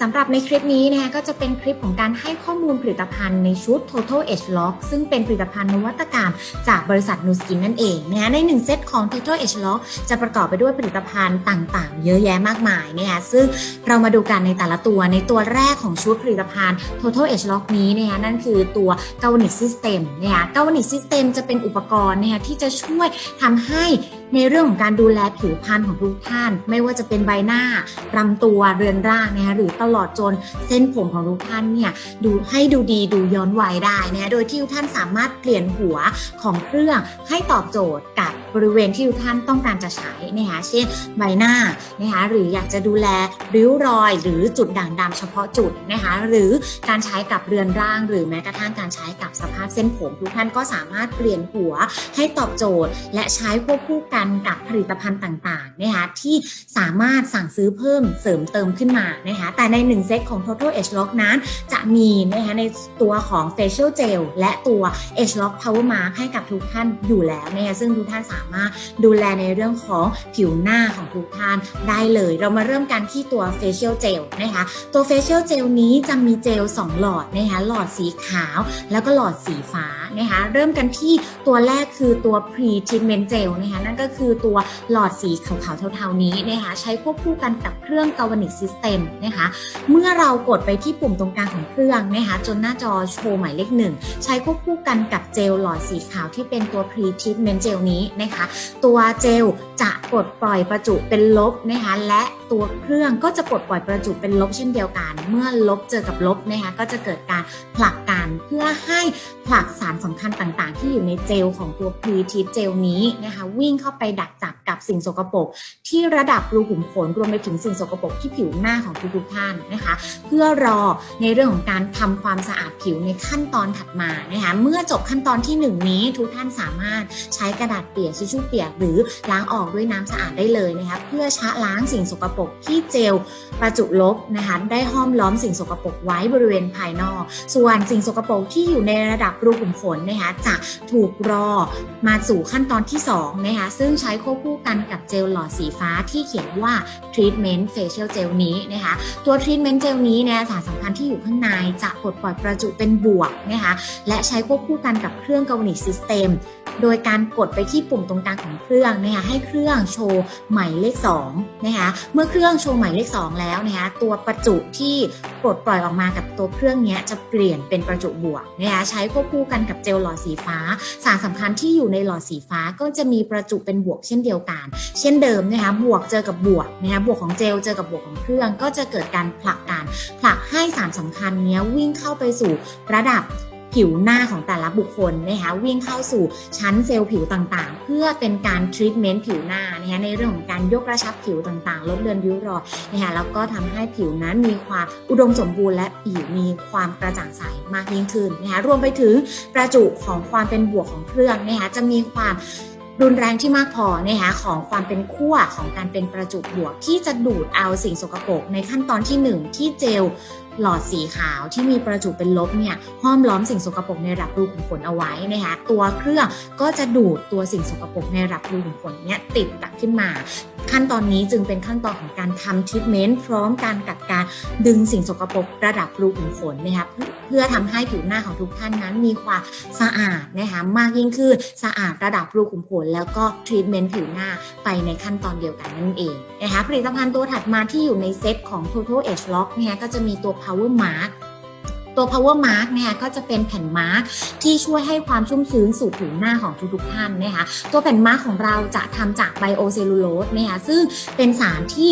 สำหรับในคลิปนี้นะคะก็จะเป็นคลิปของการให้ข้อมูลผลิตภัณฑ์ในชุด Total Edge Lock ซึ่งเป็นผลิตภัณฑ์นวัตกรรม จากบริษัท Nu Skin นั่นเองนะคะใน 1 เซตของ Total Edge Lock จะประกอบไปด้วยผลิตภัณฑ์ต่างๆ เยอะแยะมากมายนะคะซึ่งเรามาดูกันในแต่ละตัวในตัวแรกของชุดผลิตภัณฑ์ Total Edge Lock นี้นะคะนั่นคือตัว g a v a n i c System นะคะ g a v a n i c System จะเป็นอุปกรณ์นะคะที่จะช่วยทำให้ในเรื่องของการดูแลผิวพรรณของทุกท่าน ไม่ว่าจะเป็นใบหน้าลำตัวเรือนร่างนะคะหรือตลอดจนเส้นผมของทุกท่านเนี่ยดูให้ดูดีดูย้อนวัยได้นะโดยที่ทุกท่านสามารถเปลี่ยนหัวของเครื่องให้ตอบโจทย์กับบริเวณที่ทุกท่านต้องการจะใช้นะคะเช่นใบหน้านะคะหรืออยากจะดูแลริ้วรอย หรือจุดด่างดำเฉพาะจุดนะคะหรือการใช้กับเรือนร่าง หรือแม้กระทั่งการใช้กับสภาพเส้นผมทุกท่านก็สามารถเปลี่ยนหัวให้ตอบโจทย์ และใช้ควบคู่กันกับผลิตภัณฑ์ต่างๆนะคะที่สามารถสั่งซื้อเพิ่มเสริมเติมขึ้นมานะคะแต่ใน 1 เซตของ Total Edge Lock นั้น จะมีนะคะในตัวของ Facial Gel และตัว Edge Lock Power Mask ให้กับทุกท่านอยู่แล้วนะคะซึ่งทุกท่านสามารถดูแลในเรื่องของผิวหน้าของทุกท่านได้เลย เรามาเริ่มกันที่ตัว Facial Gel นะคะตัว Facial Gel นี้จะมีเจล 2 หลอดนะคะหลอดสีขาวแล้วก็หลอดสีฟ้า นะคะเริ่มกันที่ตัวแรกคือตัว Pre Treatment Gel นะคะนั่นก็คือตัวหลอดสีขาวๆเทาๆนี้นะคะใช้ควบคู่กันกับเครื่อง Galvanic System นะคะเมื่อเรากดไปที่ปุ่มตรงกลางของเครื่องนะคะจนหน้าจอโชว์หมายเลขหนึ่งใช้ควบคู่กันกับเจลหลอดสีขาวที่เป็นตัว Pre Treatment Gel นี้นะคะตัวเจลจะปลดปล่อยประจุเป็นลบนะคะและตัวเครื่องก็จะปลดปล่อยประจุเป็นลบเช่นเดียวกัน เมื่อลบเจอกับลบนะคะก็จะเกิดการผลักกันเพื่อให้ผลักสารสำคัญต่างๆ ที่อยู่ในเจลของตัว Pre Treat Gel นี้นะคะวิ่งเข้าไปดักจับกับสิ่งสกปรกที่ระดับรูขุมขนรวมไปถึงสิ่งสกปรกที่ผิวหน้าของทุกๆท่านนะคะ เพื่อรอในเรื่องของการทำความสะอาดผิวในขั้นตอนถัดมานะคะเมื่อจบขั้นตอนที่ 1 นี้ทุกท่านสามารถใช้กระดาษเปียกชิชชู่เปียกหรือล้างออกด้วยน้ำสะอาดได้เลยนะคะเพื่อชะล้างสิ่งสกปรกที่เจลประจุลบนะคะได้ห้อมล้อมสิ่งสกปรกไว้บริเวณภายนอก ส่วนสิ่งสกปรกที่อยู่ในระดับรูขุมขนนะคะจะถูกรอมาสู่ขั้นตอนที่2นะคะซึ่งใช้ควบคู่กันกับเจลหลอดสีฟ้าที่เขียนว่า treatment facial gel นี้นะคะตัว treatment gel นี้เนี่ยสารสำคัญที่อยู่ข้างในจะปลดปล่อยประจุเป็นบวกนะคะและใช้ควบคู่กันกับเครื่อง Galvanic System โดยการกดไปที่ปุ่มตรงกลางของเครื่องนะคะให้เครื่องโชว์หมายเลข2นะคะเมื่อเครื่องโชว์หมายเลข 2 แล้วนะคะตัวประจุที่ปลดปล่อยออกมากับตัวเครื่องนี้จะเปลี่ยนเป็นประจุบวกนะคะใช้ควบคู่กันกับเจลหลอดสีฟ้า สารสำคัญที่อยู่ในหลอดสีฟ้าก็จะมีประจุเป็นบวกเช่นเดียวกัน เช่นเดิมนะคะบวกเจอกับบวกนะคะบวกของเจลเจอกับบวกของเครื่อง ก็จะเกิดการผลักกันผลักให้สารสำคัญนี้วิ่งเข้าไปสู่ระดับ ผิวหน้าของแต่ละบุคคลนะคะวิ่งเข้าสู่ชั้นเซลล์ผิวต่างๆ เพื่อเป็นการทรีทเมนต์ผิวหน้านะคะในเรื่องของการยกกระชับผิวต่างๆ ลดเลือนริ้วรอยนะคะแล้วก็ทำให้ผิวนั้นมีความอุดมสมบูรณ์และผิวมีความกระจ่างใสมากยิ่งขึ้นนะคะรวมไปถึงประจุของความเป็นบวกของเครื่องนะคะจะมีความรุนแรงที่มากพอนะคะของความเป็นขั้วของการเป็นประจุบวก ที่จะดูดเอาสิ่งสกปรกในขั้นตอนที่ 1 ที่เจลหลอดสีขาวที่มีประจุเป็นลบเนี่ยห้อมล้อมสิ่งสกปรกในระดับรูขุมขนเอาไว้นะคะตัวเครื่องก็จะดูดตัวสิ่งสกปรกในระดับรูขุมขนเนี่ยติดกลับขึ้นมา ขั้นตอนนี้จึงเป็นขั้นตอนของการทำทรีทเมนต์พร้อมการกัดการดึงสิ่งสกปรกระดับรูขุมขนนะคะเพื่อทำให้ผิวหน้าของทุกท่านนั้นมีความสะอาดนะคะมากยิ่งขึ้นสะอาดระดับรูขุมขนแล้วก็ทรีทเมนต์ผิวหน้าไปในขั้นตอนเดียวกันนั่นเอง นะคะผลิตภัณฑ์ตัวถัดมาที่อยู่ในเซตของ Total Edge Lock เนี่ยก็จะมีตัว Power Mark ตัว Power mark เนี่ยก็จะเป็นแผ่นมาร์กที่ช่วยให้ความชุ่มชื้นสู่ผิวหน้าของทุกๆท่านนะคะตัวแผ่นมาร์กของเราจะทำจากไบโอเซลลูโลสนะคะซึ่งเป็นสารที่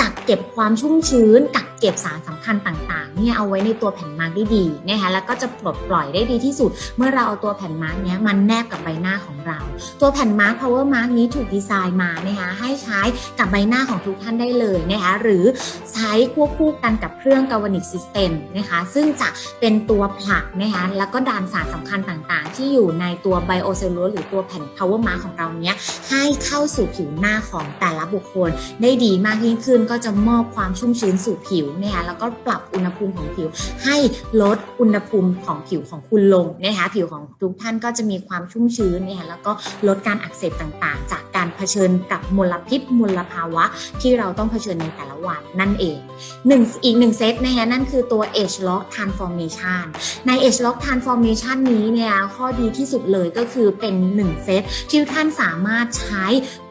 กักเก็บความชุ่มชื้นกักเก็บสารสำคัญต่างๆเนี่ยเอาไว้ในตัวแผ่นมาร์กได้ดีนะคะแล้วก็จะปลดปล่อยได้ดีที่สุด เมื่อเราเอาตัวแผ่นมาร์กเนี้ยมันแนบกับใบหน้าของเรา ตัวแผ่นมาร์ก power mask นี้ถูกดีไซน์มานะคะให้ใช้กับใบหน้าของทุกท่านได้เลยนะคะหรือใช้ควบคู่กันกับเครื่อง galvanic system นะคะซึ่งจะเป็นตัวผลักนะคะแล้วก็ดันสารสำคัญต่างๆ ที่อยู่ในตัว biocellulose หรือตัวแผ่น power mask ของเราเนี้ยให้เข้าสู่ผิวหน้าของแต่ละบุคคลได้ดีมากยิ่งขึ้นก็จะมอบความชุ่มชื้นสู่ผิววนะคะแล้วก็ปรับอุณหภูมิของผิว ให้ลดอุณหภูมิของผิวของคุณลงนะคะผิวของทุกท่านก็จะมีความชุ่มชื้นนะคะแล้วก็ลดการอักเสบต่างๆ จากการเผชิญกับมลพิษมลภาวะ ที่เราต้องเผชิญในแต่ละวันนั่นเองหนึ่งอีกหนึ่งเซตนะคะนั่นคือตัว Age Lock Transformation ใน Age Lock Transformation นี้เนี่ยข้อดีที่สุดเลยก็คือเป็น 1 เซตที่ท่านสามารถใช้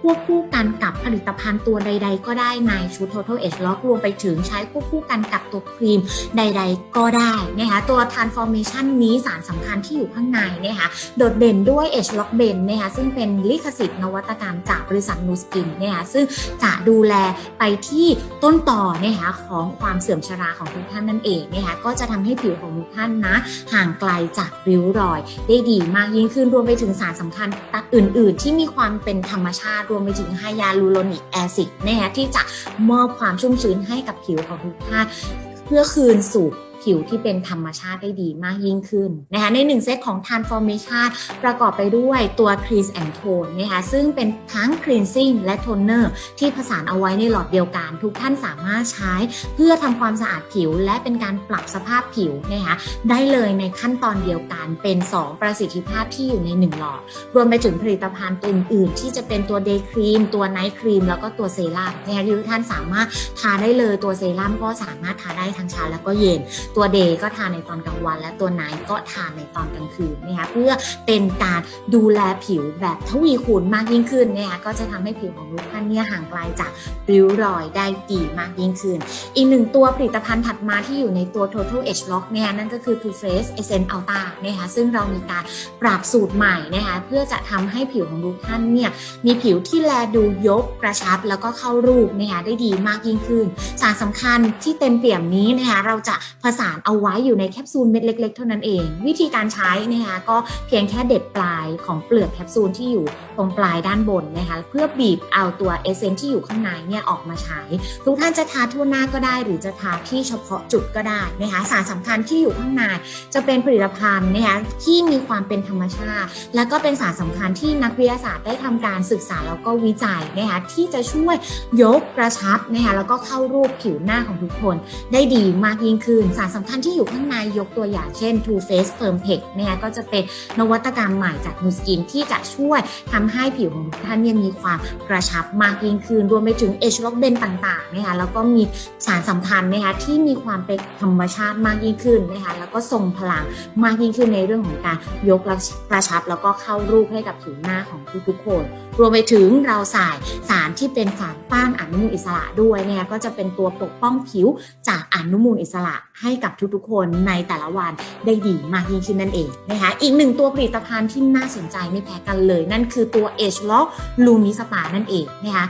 ควบคู่กันกับผลิตภัณฑ์ตัวใด ๆ ก็ได้ในชุด Total Age Lock รวมไปถึงใช้ควบคู่กันกับตัวครีมใด ๆ ก็ได้นะคะตัว Transformation นี้สารสำคัญที่อยู่ข้างในนะคะโดดเด่นด้วย Age Lock b e n นะคะซึ่งเป็นลิขสิทธิ์นวัตกรรมจากบริษัทนูสกินนะคะซึ่งจะดูแลไปที่ต้นต่อนะคะของความเสื่อมชราของทุกท่านนั่นเองนะคะก็จะทำให้ผิวของทุกท่านนะ ห่างไกลจากริ้วรอย ได้ดีมากยิ่งขึ้นรวมไปถึงสารสำคัญอื่น ๆ ที่มีความเป็นธรรมชาติรวมไปถึงไฮยาลูโรนิกแอซิดนะคะที่จะมอบความชุ่มชื้นให้กับผิวของทุกท่านเพื่อคืนสู่ ผิวที่เป็นธรรมชาติได้ดีมากยิ่งขึ้นนะคะในหนึ่งเซตของ Transformation ประกอบไปด้วยตัว Cleanse and Tone นะคะซึ่งเป็นทั้ง Cleansing และ Toner ที่ผสานเอาไว้ในหลอดเดียวกัน ทุกท่านสามารถใช้เพื่อทำความสะอาดผิว และเป็นการปรับสภาพผิวนะคะได้เลยในขั้นตอนเดียวกันเป็น 2 ประสิทธิภาพที่อยู่ใน 1 หลอด รวมไปถึงผลิตภัณฑ์ตัวอื่น ๆ ที่จะเป็นตัว Day Cream ตัว Night Cream แล้วก็ตัวเซรั่มนะคะที่ทุกท่านสามารถทาได้เลยตัวเซรั่มก็สามารถทาได้ทั้งเช้าแล้วก็เย็นตัวเดย์ก็ทานในตอนกลางวัน และตัวไนท์ก็ทานในตอนกลางคืนนะคะเพื่อเป็นการดูแลผิวแบบทวีคูณมากยิ่งขึ้นนะคะก็จะทำให้ผิวของทุกท่านเนี่ยห่างไกลจากริ้วรอยได้ดีมากยิ่งขึ้น อีกหนึ่งตัวผลิตภัณฑ์ถัดมาที่อยู่ในตัว Total Age Lock เนี่ยนั่นก็คือ Too Faced Essence Ultra นะคะซึ่งเรามีการปรับสูตรใหม่นะคะเพื่อจะทำให้ผิวของทุกท่านเนี่ยมีผิวที่แลดูยกกระชับแล้วก็เข้ารูปนะคะได้ดีมากยิ่งขึ้น สารสำคัญที่เต็มเปี่ยมนี้นะคะเราจะผสานเอาไว้อยู่ในแคปซูลเม็ดเล็ก ๆ เท่านั้นเอง วิธีการใช้นะคะก็เพียงแค่เด็ดปลายของเปลือกแคปซูลที่อยู่ตรงปลายด้านบนนะคะเพื่อบีบเอาตัวเอเซนที่อยู่ข้างในเนี่ยออกมาใช้ ทุกท่านจะทาทั่วหน้าก็ได้ หรือจะทาที่เฉพาะจุดก็ได้นะคะสารสำคัญที่อยู่ข้างในจะเป็นผลิตภัณฑ์นะคะที่มีความเป็นธรรมชาติ และก็เป็นสารสำคัญที่นักวิทยาศาสตร์ได้ทำการศึกษาแล้วก็วิจัยนะคะที่จะช่วยยกกระชับนะคะแล้วก็เข้ารูปผิวหน้าของทุกคนได้ดีมากยิ่งขึ้นสารสำคัญที่อยู่ข้างในยกตัวอย่างเช่น Too Face Firm Tech นะคะก็จะเป็นนวัตกรรมใหม่จาก Nu Skin ที่จะช่วยทำให้ผิวของทุกท่านเนี่ยมีความกระชับมากยิ่งขึ้นรวมไปถึง Age Lock Ben ต่างๆนะคะแล้วก็มีสารสำคัญนะคะที่มีความเป็นธรรมชาติมากยิ่งขึ้นนะคะแล้วก็ทรงพลังมากยิ่งขึ้นในเรื่องของการยกกระชับ แล้วก็เข้ารูปให้กับผิวหน้าของทุกๆคน รวมไปถึงเราใส่สารที่เป็นสารต้านอนุมูลอิสระด้วยเนี่ยก็จะเป็นตัวปกป้องผิวจากอนุมูลอิสระให้กับทุกๆ คนในแต่ละวันได้ดีมากยิ่งขึ้นนั่นเองนะคะอีกหนึ่งตัวผลิตภัณฑ์ที่น่าสนใจไม่แพ้กันเลย นั่นคือตัว Age Lock Lumi Spa นั่นเองนะคะ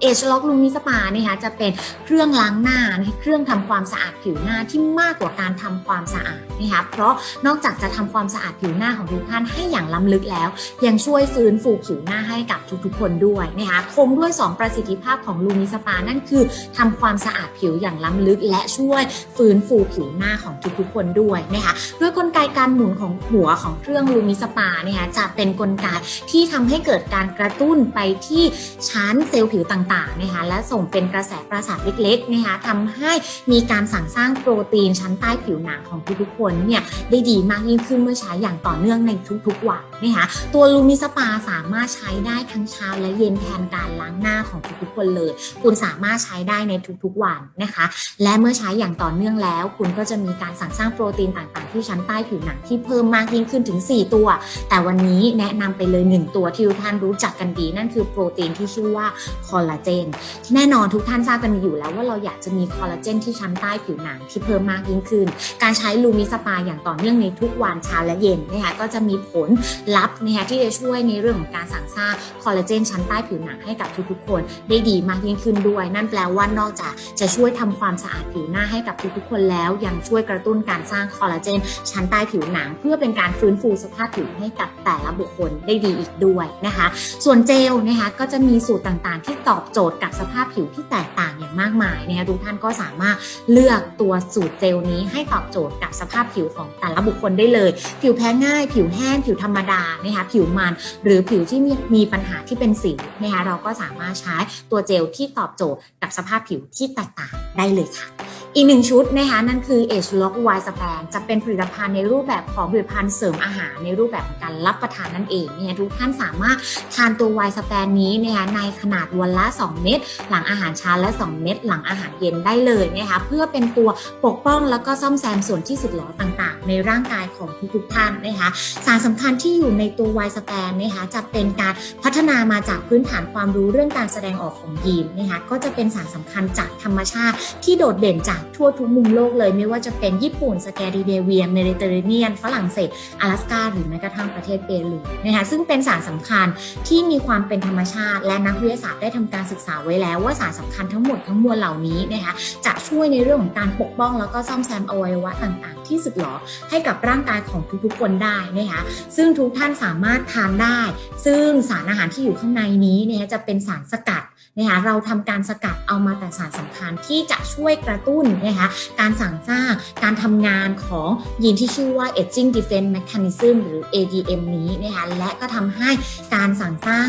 เอชล็อกลูมิสปานะคะจะเป็นเครื่องล้างหน้าเครื่องทำความสะอาดผิวหน้าที่มากกว่าการทำความสะอาดนะคะเพราะนอกจากจะทำความสะอาดผิวหน้าของทุกท่านให้อย่างล้ำลึกแล้ว ยังช่วยฟื้นฟูผิวหน้าให้กับทุกๆ คนด้วยนะคะคงด้วย 2 ประสิทธิภาพของลูมิสปานั่นคือทำความสะอาดผิวอย่างล้ำลึก และช่วยฟื้นฟูผิวหน้าของทุกๆ คนด้วยนะคะด้วยกลไกการหมุนของหัวของเครื่องลูมิสปาเนี่ยจะเป็นกลไกที่ทำให้เกิดการกระตุ้นไปที่ชั้นเซลล์ผิวต่างต่างๆนะคะและส่งเป็นกระแสประสาทเล็กๆนะคะทำให้มีการสั่งสร้างโปรตีนชั้นใต้ผิวหนังของทุกๆคนเนี่ยได้ดีมากยิ่งขึ้นเมื่อใช้อย่างต่อเนื่องในทุกๆวันนะคะตัวลูมิสปาสามารถใช้ได้ทั้งเช้าและเย็นแทนการล้างหน้าของทุกๆคนเลย คุณสามารถใช้ได้ในทุกๆวันนะคะ และเมื่อใช้อย่างต่อเนื่องแล้ว คุณก็จะมีการสั่งสร้างโปรตีนต่างๆ ที่ชั้นใต้ผิวหนังที่เพิ่มมากยิ่งขึ้นถึง 4 ตัว แต่วันนี้แนะนำไปเลย 1 ตัวที่ทุกท่านรู้จักกันดี นั่นคือโปรตีนที่ชื่อว่าคอลลาเจน แน่นอนทุกท่านทราบกันอยู่แล้วว่าเราอยากจะมีคอลลาเจนที่ชั้นใต้ผิวหนังที่เพิ่มมากยิ่งขึ้น การใช้ลูมิสปาอย่างต่อเนื่องในทุกวันเช้าและเย็นนะคะก็จะมีผลลัพธ์นะคะที่จะช่วยในเรื่องของการสั่งสร้างคอลลาเจนชั้นใต้ผิวหนังให้กับทุกๆคนได้ดีมากยิ่งขึ้นด้วย นั่นแปลว่านอกจากจะช่วยทำความสะอาดผิวหน้าให้กับทุกๆคนแล้วยังช่วยกระตุ้นการสร้างคอลลาเจนชั้นใต้ผิวหนัง เพื่อเป็นการฟื้นฟูสภาพผิวให้กับแต่ละบุคคลได้ดีอีกด้วยนะคะ ส่วนเจลนะคะก็จะมีสูตรต่างๆ ที่ตอบโจทย์กับสภาพผิวที่แตกต่างอย่างมากมายนะคะทุกท่านก็สามารถเลือกตัวสูตรเจลนี้ให้ตอบโจทย์กับสภาพผิวของแต่ละบุคคลได้เลย ผิวแพ้ง่าย ผิวแห้ง ผิวธรรมดานะคะผิวมันหรือผิวที่มีมีปัญหาที่เป็นสิวนะคะเราก็สามารถใช้ตัวเจลที่ตอบโจทย์กับสภาพผิวที่แตกต่างได้เลยค่ะ อีกหนึ่งชุดนะคะนั่นคือ Age Lock Y Span จะเป็นผลิตภัณฑ์ในรูปแบบของผลิตภัณฑ์เสริมอาหารในรูปแบบของการรับประทานนั่นเองเนี่ยทุกท่านสามารถทานตัว Y Span นี้นะคะในขนาดวันละ 2 เม็ดหลังอาหารเช้าและ 2 เม็ดหลังอาหารเย็นได้เลยนะคะเพื่อเป็นตัวปกป้องแล้วก็ซ่อมแซมส่วนที่สึกหรอต่างๆ ในร่างกายของทุกๆท่านนะคะสารสำคัญที่อยู่ในตัว Y Span นะคะจะเป็นการพัฒนามาจากพื้นฐานความรู้เรื่องการแสดงออกของยีนนะคะก็จะเป็นสารสำคัญจากธรรมชาติที่โดดเด่นจากทั่วทุกมุมโลกเลย ไม่ว่าจะเป็นญี่ปุ่นสแกนดิเนเวียเมดิเตอร์เรเนียน ฝรั่งเศส阿拉สกาหรือแม้กระทั่งประเทศเปรูนะคะซึ่งเป็นสารสำคัญที่มีความเป็นธรรมชาติ และนักวิทยาศาสตร์ได้ทำการศึกษาไว้แล้ว ว่าสารสำคัญทั้งหมดทั้งมวลเหล่านี้นะคะจะช่วยในเรื่องของการปกป้อง แล้วก็ซ่อมแซมอวัยวะต่างๆ ที่สึกหรอให้กับร่างกายของทุกๆคนได้นะคะซึ่งทุกท่านสามารถทานได้ ซึ่งสารอาหารที่อยู่ข้างในนี้เนี่ยจะเป็นสารสกัด นะคะเราทำการสกัดเอามาแต่สารสำคัญที่จะช่วยกระตุ้นนะคะการสั่งสร้างการทำงานของยีนที่ชื่อว่า aging defense mechanism หรือ ADM นี้นะคะและก็ทำให้การสั่งสร้าง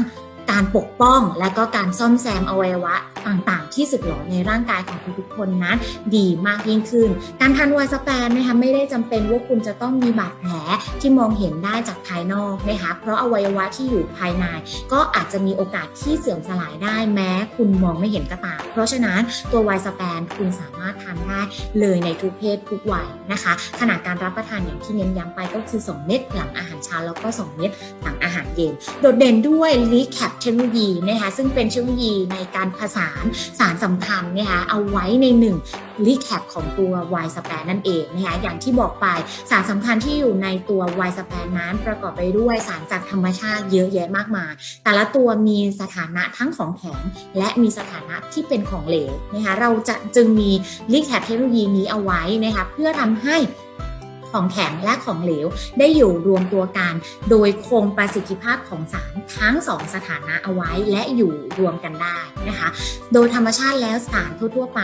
การปกป้องและก็การซ่อมแซมอวัยวะต่างๆ ที่สึกหรอในร่างกายของทุกๆคนนั้นดีมากยิ่งขึ้น การทานไวน์สแปนนะคะไม่ได้จำเป็นว่าคุณจะต้องมีบาดแผลที่มองเห็นได้จากภายนอกนะคะเพราะอวัยวะที่อยู่ภายใน ก็อาจจะมีโอกาสที่เสื่อมสลายได้แม้ คุณมองไม่เห็นก็ตามเพราะฉะนั้นตัวไวน์สแปนคุณสามารถทานได้เลยในทุกเพศทุกวัยนะคะขนาดการรับประทานอย่างที่เน้นย้ำไปก็คือ 2 เม็ดหลังอาหารเช้าแล้วก็ 2 เม็ดหลังอาหารเย็น โดดเด่นด้วยรีแคปเทคโนโลยีนะคะซึ่งเป็นเทคโนโลยีในการผสานสารสำคัญนะคะเอาไว้ในหนึ่งรีแคปของตัว Y span นั่นเองนะคะอย่างที่บอกไปสารสำคัญที่อยู่ในตัว Y span นั้นประกอบไปด้วยสารจากธรรมชาติเยอะแยะมากมาย แต่ละตัวมีสถานะทั้งของแข็งและมีสถานะที่เป็นของเหลวนะคะเราจะจึงมีรีแคปเทคโนโลยีนี้เอาไว้นะคะเพื่อทำให้ ของแข็งและของเหลว ได้อยู่รวมตัวกัน โดยคงประสิทธิภาพของสารทั้งสองสถานะเอาไว้และอยู่รวมกันได้นะคะ โดยธรรมชาติแล้วสารทั่วๆไป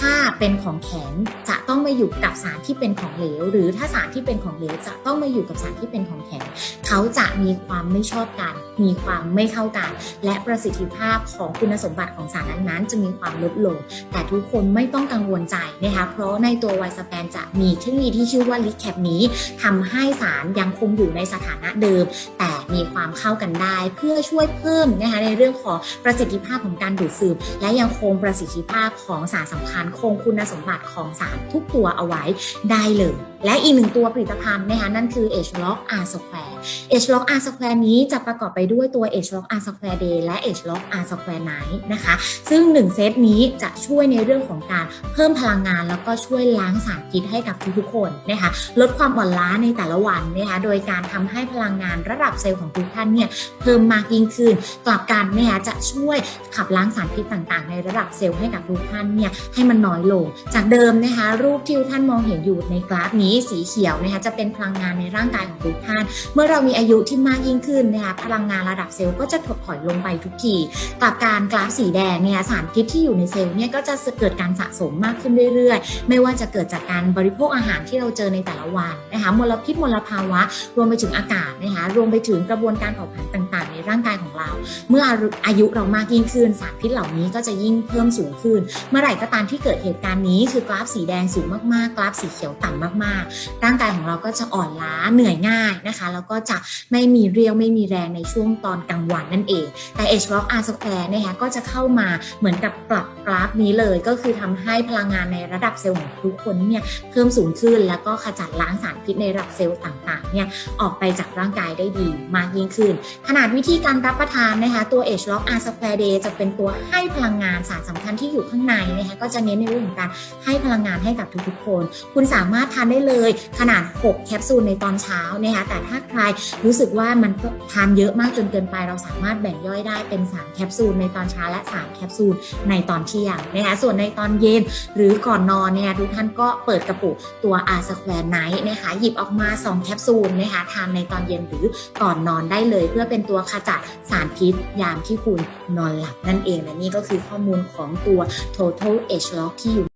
ถ้าเป็นของแข็งจะต้องมาอยู่กับสารที่เป็นของเหลว หรือถ้าสารที่เป็นของเหลวจะต้องมาอยู่กับสารที่เป็นของแข็ง เขาจะมีความไม่ชอบกัน มีความไม่เข้ากัน และประสิทธิภาพของคุณสมบัติของสารนั้นๆ จะมีความลดลง แต่ทุกคนไม่ต้องกังวลใจนะคะเพราะในตัวไวสแปนจะมีเทคโนโลยีที่ชื่อว่าลิแคปนี้ทำให้สารยังคงอยู่ในสถานะเดิม แต่มีความเข้ากันได้ เพื่อช่วยเพิ่มนะคะในเรื่องของประสิทธิภาพของการดูดซึมและยังคงประสิทธิภาพของสารสำคัญคงคุณสมบัติของสารทุกตัวเอาไว้ได้เลย และอีกหนึ่งตัวผลิตภัณฑ์นะคะนั่นคือ H Lock R Square H Lock R Square นี้จะประกอบไปด้วยตัว H Lock R Square Day และ H Lock R Square Night นะคะ ซึ่ง 1 เซตนี้จะช่วยในเรื่องของการเพิ่มพลังงาน แล้วก็ช่วยล้างสารพิษให้กับทุกๆคนนะคะลดความอ่อนล้าในแต่ละวันนะคะโดยการทำให้พลังงานระดับเซลล์ของทุกท่านเนี่ยเพิ่มมากยิ่งขึ้น กลับกันนะคะจะช่วยขับล้างสารพิษต่างๆ ในระดับเซลล์ให้กับทุกท่านเนี่ยให้มันน้อยลง จากเดิมนะคะรูปที่ทุกท่านมองเห็นอยู่ในกราฟนี้สีเขียวนะคะจะเป็นพลังงานในร่างกายของทุกท่าน เมื่อเรามีอายุที่มากยิ่งขึ้นนะคะพลังงานระดับเซลล์ก็จะถดถอยลงไปทุกทีกลับการกราฟสีแดงเนี่ยสารพิษที่อยู่ในเซลล์เนี่ยก็จะเกิดการสะสมมากขึ้นเรื่อยๆ ไม่ว่าจะเกิดจากการบริโภคอาหารที่เราเจอในแต่ละวันนะคะมลพิษมลภาวะ รวมไปถึงอากาศนะคะรวมไปถึงกระบวนการเผาผลาญต่างๆ ในร่างกายของเรา เมื่ออายุเรามากยิ่งขึ้น สารพิษเหล่านี้ก็จะยิ่งเพิ่มสูงขึ้น เมื่อไหร่ก็ตามที่เกิดเหตุการณ์นี้คือกราฟสีแดงสูงมากๆ กราฟสีเขียวต่ำมากๆร่างกายของเราก็จะอ่อนล้าเหนื่อยง่ายนะคะ แล้วก็จะไม่มีเรี่ยวไม่มีแรงในช่วงตอนกลางวันนั่นเอง แต่ H Rock R Square นะคะก็จะเข้ามาเหมือนกับปรับกราฟนี้เลยก็คือทำให้พลังงานในระดับเซลล์ของทุกคนเนี่ยเพิ่มสูงขึ้น แล้วก็ขจัดล้างสารพิษในระดับเซลล์ต่างๆเนี่ยออกไปจากร่างกายได้ดีมากยิ่งขึ้น ขนาดวิธีการรับประทานนะคะตัว H Rock R Square Day จะเป็นตัวให้พลังงานสารสำคัญที่อยู่ข้างในนะคะก็จะเน้นในเรื่องของการให้พลังงานให้กับทุกๆคน คุณสามารถทานได้เลยขนาด 6 แคปซูลในตอนเช้านะคะแต่ถ้าใครรู้สึกว่ามันทานเยอะมากจนเกินไป เราสามารถแบ่งย่อยได้เป็น 3 แคปซูลในตอนเช้าและ 3 แคปซูลในตอนเที่ยงนะคะส่วนในตอนเย็นหรือก่อนนอนเนี่ยทุกท่านก็เปิดกระปุกตัว R Square Night นะคะหยิบออกมา 2 แคปซูลนะคะทานในตอนเย็นหรือก่อนนอนได้เลย เพื่อเป็นตัวขจัดสารพิษยามที่คุณนอนหลับนั่นเองและนี่ก็คือข้อมูลของตัว total age lock ที่อยู่